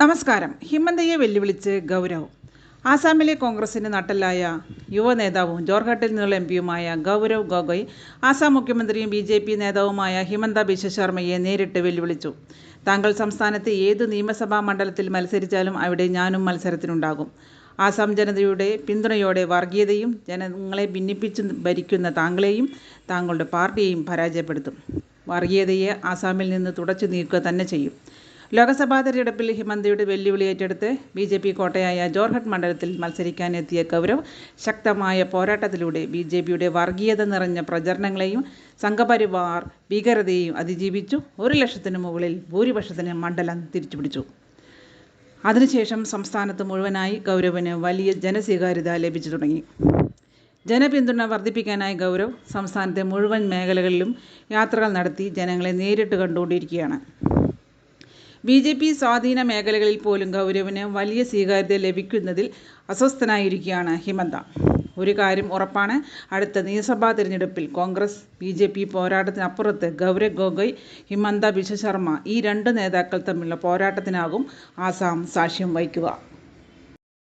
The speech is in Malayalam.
നമസ്കാരം. ഹിമന്തയെ വെല്ലുവിളിച്ച് ഗൗരവ്. ആസാമിലെ കോൺഗ്രസിന്റെ നട്ടലായ യുവ നേതാവും ജോർഘട്ടിൽ നിന്നുള്ള എം പിയുമായ ഗൗരവ് ഗൊഗോയ് ആസാം മുഖ്യമന്ത്രിയും ബി ജെ പി നേതാവുമായ ഹിമന്ത ബിശ്വ ശർമ്മയെ നേരിട്ട് വെല്ലുവിളിച്ചു. താങ്കൾ സംസ്ഥാനത്തെ ഏത് നിയമസഭാ മണ്ഡലത്തിൽ മത്സരിച്ചാലും അവിടെ ഞാനും മത്സരത്തിനുണ്ടാകും. ആസാം ജനതയുടെ പിന്തുണയോടെ വർഗീയതയും ജനങ്ങളെ ഭിന്നിപ്പിച്ച് ഭരിക്കുന്ന താങ്കളെയും താങ്കളുടെ പാർട്ടിയെയും പരാജയപ്പെടുത്തും. വർഗീയതയെ ആസാമിൽ നിന്ന് തുടച്ചു നീക്കുക തന്നെ ചെയ്യും. ലോക്സഭാ തെരഞ്ഞെടുപ്പിൽ ഹിമന്തയുടെ വെല്ലുവിളി ഏറ്റെടുത്ത് ബി ജെ പി കോട്ടയായ ജോർഹട്ട് മണ്ഡലത്തിൽ മത്സരിക്കാനെത്തിയ കൗരവ് ശക്തമായ പോരാട്ടത്തിലൂടെ ബി ജെ പിയുടെ വർഗീയത നിറഞ്ഞ പ്രചരണങ്ങളെയും സംഘപരിവാർ ഭീകരതയെയും അതിജീവിച്ചു. ഒരു ലക്ഷത്തിന് മുകളിൽ ഭൂരിപക്ഷത്തിന് മണ്ഡലം തിരിച്ചുപിടിച്ചു. അതിനുശേഷം സംസ്ഥാനത്ത് മുഴുവനായി ഗൗരവിന് വലിയ ജനസ്വീകാര്യത ലഭിച്ചു തുടങ്ങി. ജനപിന്തുണ വർദ്ധിപ്പിക്കാനായി ഗൗരവ് സംസ്ഥാനത്തെ മുഴുവൻ മേഖലകളിലും യാത്രകൾ നടത്തി ജനങ്ങളെ നേരിട്ട് കണ്ടുകൊണ്ടിരിക്കുകയാണ്. ബി ജെ പി സ്വാധീന മേഖലകളിൽ പോലും ഗൗരവിന് വലിയ സ്വീകാര്യത ലഭിക്കുന്നതിൽ അസ്വസ്ഥനായിരിക്കുകയാണ് ഹിമന്ത. ഒരു കാര്യം ഉറപ്പാണ് അടുത്ത നിയമസഭാ തിരഞ്ഞെടുപ്പിൽ കോൺഗ്രസ് ബി ജെ പി പോരാട്ടത്തിനപ്പുറത്ത് ഗൗരവ് ഗൊഗോയ് ഹിമന്ത ബിശ്വ ശർമ്മ ഈ രണ്ട് നേതാക്കൾ തമ്മിലുള്ള പോരാട്ടത്തിനാകും ആസാം സാക്ഷ്യം വഹിക്കുക.